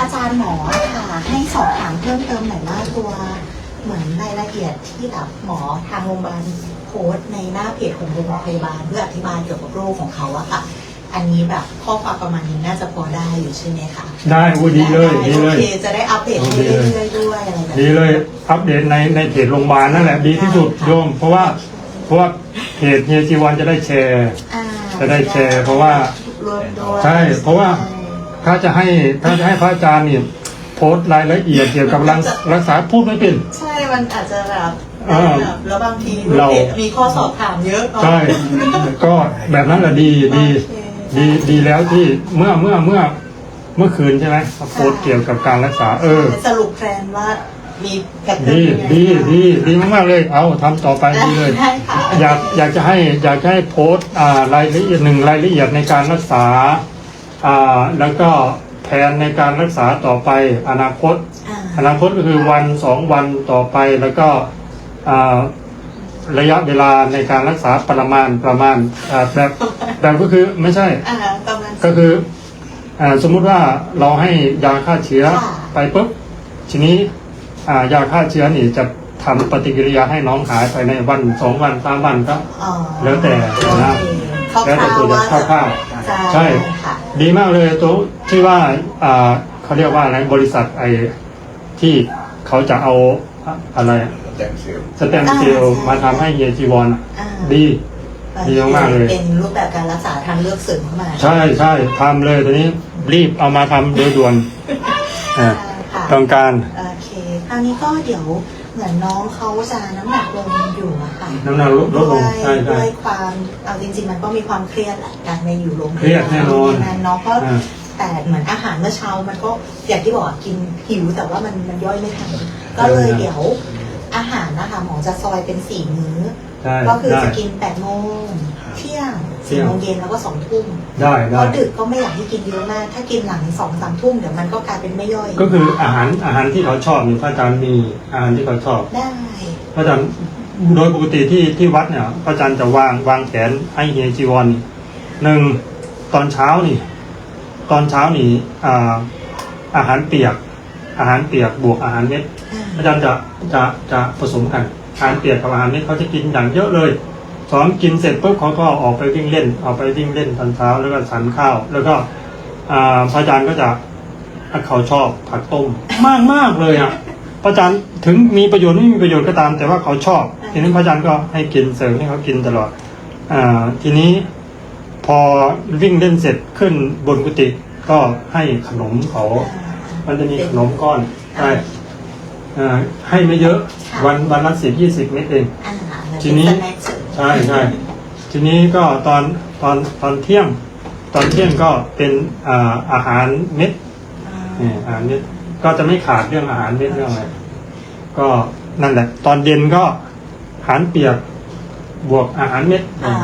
อาจารย์หมอค่ะ ให้สอบถามเพิ่มเติมหน่อยว่าตัวเหมือนรายละเอียดที่แบบหมอทางโรงพยาบาลโพสต์ในหน้าเพจของโรงพยาบาลเพื่ออธิบายเกี่ยวกับโรคของเขาอะค่ะ อันนี้แบบข้อความประมาณนี้น่าจะพอได้อยู่ใช่ไหมคะได้โอ้ดีเลยดีเลยโอเคจะได้อัปเดตให้เรื่อยๆด้วยอะไรแบบดีนี้เลยอัปเดตในในเพจโรงพยาบาลนั่นแหละดีที่สุดโยม เพราะว่าเพราะว่าเพจเฮียจีวันจะได้แชร์ อ่าจะได้แชร์เพราะว่า รวมด้วย ใช่ เพราะว่า ถ้าจะให้ถ้าจะให้พระอาจารย์นี่โพสต์รายละเอียดเกี่ยวกับรักรักษาพูดไม่เป็น ใช่มันอาจจะแบบอ่าแบบแล้วบางทีเรามีข้อสอบถามเยอะเนอะใช่ก็แบบนั้นแหละดีดีโอเคดีดีแล้วที่เมื่อเมื่อเมื่อเมื่อคืนใช่ไหมโพสต์เกี่ยวกับการรักษา เออ สรุปแพลนว่ามีแพทเทิดีร์นยังไงดีดีดีมากๆเลย เอาทำต่อไปดีเลยได้ค่ะอยากอยากจะให้อยากจะให้โพสต์อ่ารายละเอียดหนึ่งรายละเอียดในการรักษาอ่า แล้วก็แผนในการรักษาต่อไปอนาคตอ่าอนาคตก็คือวันสองวันต่อไปแล้วก็อ่าระยะเวลาในการรักษาประมาณประมาณอ่าแบบแบบก็คือไม่ใช่อ่าประมาณก็คืออาสมมุติว่าเราให้ยาฆ่าเชื้อค่ะไปปุ๊บทีนี้อ่ายาฆ่าเชื้อนี่จะทำปฏิกิริยาให้น้องหายไปในวันสองวันสามวันก็อ๋อแล้วแต่นะคร่าวแล้วแต่ตัวๆจะว่าคร่าวจะๆใช่ค่ะ ดีมากเลยตัวที่ว่าอ่าเขาเรียกว่าอะไรบริษัทไอที่เขาจะเอาอะอะไรแต่งเซลล์สเต็มเซลล์มาทำให้เยจีวอนอะอ่าดี ดีมากๆเลย เป็นรูปแบบการรักษาทางเลือกเสริมเข้ามาใช่ใช่ทำเลยตอนนี้รีบเอามาทำโดยด่วนอ่าค่ะ ต้องการโอเคคราวนี้ก็เดี๋ยวเหมือนน้องเขาจะน้ำหนักลงอยู่อะค่ะน้ำหนักลดลดลงด้วยใช่ใช่ ด้วยความเอาจริง ๆ มันก็มีความเครียดแหละการไปอยู่โรงพยาบาลเครียดแน่นอนนานเนาะก็อ่าแต่เหมือนอาหารเมื่อเช้ามันก็อย่างที่บอกอะกินหิวแต่ว่ามันมันย่อยไม่ทันก็เลยเดี๋ยวอาหารนะคะหมอจะซอยเป็นสี่มื้อ ใช่ก็คือได้จะกินแปดโมงเที่ยงเที่ สี่ยงโมงเย็นแล้วก็สองทุ่มได้เพได้ ราะดึกก็ไม่อยากให้กินเยอะมาก ถ้ากินหลังสองสามทุ่มเดี๋ยวมันก็กลายเป็นไม่ย่อย ก็คืออาหารอาหารที่เขาชอบนี่พระอาจารย์มีอาหารที่เขาชอบ ได้ พระอาจารย์โดยปกติที่ที่วัดเนี่ยพระอาจารย์จะวางวางแผนให้เฮียจีวรนี่หนึ่งตอนเช้านี่ ตอนเช้านี่อ่าอาหารเปียก อาหารเปียกบวกอาหารเม็ดอ่าอาจารย์จะจะจะผสมกันอาหารเปียกกับอาหารเม็ดเขาจะกินอย่างเยอะเลย สอนกินเสร็จปุ๊บเขาก็ออกไปวิ่งเล่นออกไปวิ่งเล่นตอนเช้าแล้วก็สันข้าว แล้วก็อ่าพระอาจารย์ก็จะเขาชอบผักต้มมากมากเลยอะพระอาจารย์ถึงมีประโยชน์ไม่มีประโยชน์ก็ตาม แต่ว่าเขาชอบ ทีนี้พระอาจารย์ก็ให้กินเสริมให้เขากินตลอดอ่าทีนี้พอวิ่งเล่นเสร็จขึ้นบนกุฏิก็ให้ขนมเขา มันจะมีขนมก้อนใช่อ่าให้ไม่เยอะวันวันละสิบยี่สิบเม็ดเองอ่ามันทีเป็น นี้สแน็คเสริมใช่ใช่ทีนี้ก็ตอนตอนตอนเที่ยง ตอนเที่ยงก็เป็นอ่าอาหารเม็ดอ่านี่อาหารเม็ดก็จะไม่ขาดเรื่องอาหารเม็ดเรื่องอะไรก็นั่นแหละ ตอนเย็นก็อาหารเปียกบวกอาหารเม็ดอ่า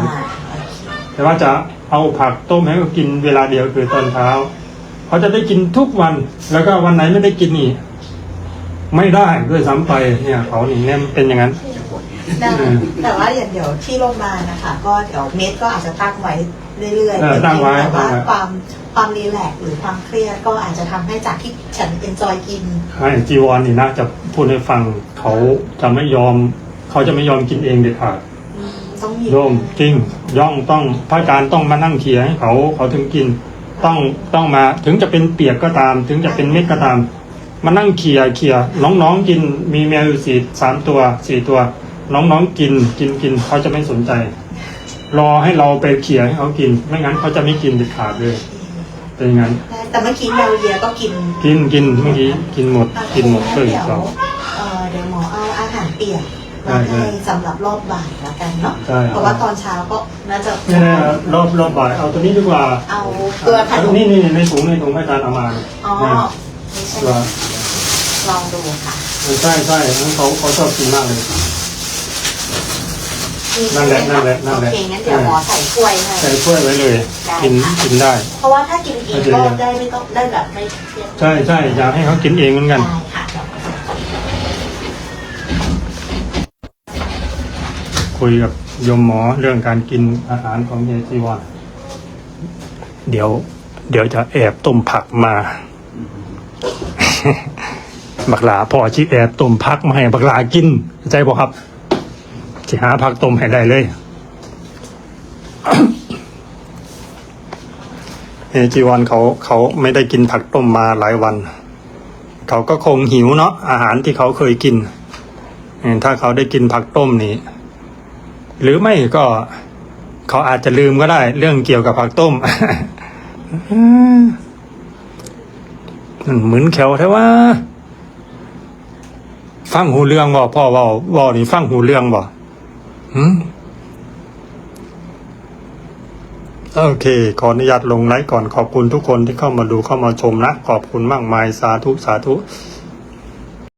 แต่ว่าจะเอาผักต้มให้เขากินเวลาเดียวคือตอนเช้าเขาจะได้กินทุกวัน แล้วก็วันไหนไม่ได้กินนี่ไม่ได้ด้วยซ้ำไปเนี่ยเขานี่เนี่ยมันเป็นอย่างนั้น ได้แต่ว่าอย่างเดี๋ยวที่โรงพยาบาลนะคะ ก็เดี๋ยวเม็ดก็อาจจะตั้งไว้เรื่อยเออตั้งไว้แต่ว่าตั้งไว้ ความความรีแลกซ์หรือความเครียดก็อาจจะทำให้จากที่ฉันเอนจอยกิน ให้จีวรนี่นะจะพูดให้ฟังเขาจะไม่ยอม เขาจะไม่ยอมกินเองเด็ดขาดอืมต้องมีโยมจริงย่องต้องพระอาจารย์ต้องมานั่งเคียร์ให้เขาเขาถึงกิน ต้องต้องมาถึงจะเป็นเปียกก็ตาม ถึงจะเป็นเม็ดก็ตาม มานั่งเคียร์เคียร์น้องๆกินมีแมวอยู่สี่สามตัวสี่ตัว น้องๆกินกินกินเขาจะไม่สนใจ รอให้เราไปเคียร์ให้เขากิน ไม่งั้นเขาจะไม่กินเด็ดขาดเลย เป็นอย่างนั้นได้แต่เมื่อกี้แมวเยียก็กินกินกินเมื่อกี้กินหมด กินหมดเลยเดี๋ยวสองเอ่อเดี๋ยวหมอเอาอาหารเปียกมาได้ให้สำหรับรอบบ่ายแล้วกันเนาะใช่เพราะว่าตอนเช้าก็น่าจะนี่นะรอบรอบบ่ายเอาตัวนี้ดีกว่าเอาเกลือขเอานตัวมนี้นี่ในถุงในถุงพระอาจารย์เอามาอ๋อนะไม่ใช่ตัวลองดูค่ะใช่ใช่เขาเขาชอบกินมากเลย นั่นแหละนั่นแหละนั่นแหละ โอเคงั้นเดี๋ยวหมอใส่ถ้วยให้ ใส่ถ้วยไว้เลยกินกินได้ เพราะว่าถ้ากินเองก็ได้ไม่ต้องได้แบบไม่เครียดใช่ใช่อยากให้เขากินเองเหมือนกัน ได้ค่ะคุยกับโยมหมอเรื่องการกินอาหารของเยจีวอนเดี๋ยว เดี๋ยวจะแอบต้มผักมา บักหลาพอชิแอต้มพักมาให้บักหลากินเข้าใจบ่ครับ สิหาพักต้มให้ได้เลยเอจีวันเขาเขาไม่ได้กินผักต้มมาหลายวัน เขาก็คงหิวเนาะอาหารที่เขาเคยกิน ถ้าเขาได้กินผักต้มนี่หรือไม่ก็เขาอาจจะลืมก็ได้ เรื่องเกี่ยวกับผักต้มมันเหมือนแขวแท้ว่า ฟังหูเรื่องบ่พ่อว่าว่านี่ฟังหูเรื่องบ่ หืมโอเค ขออนุญาตลงไลฟ์ก่อนขอบคุณทุกคนที่เข้ามาดูเข้ามาชมนะ ขอบคุณมากมายสาธุสาธุ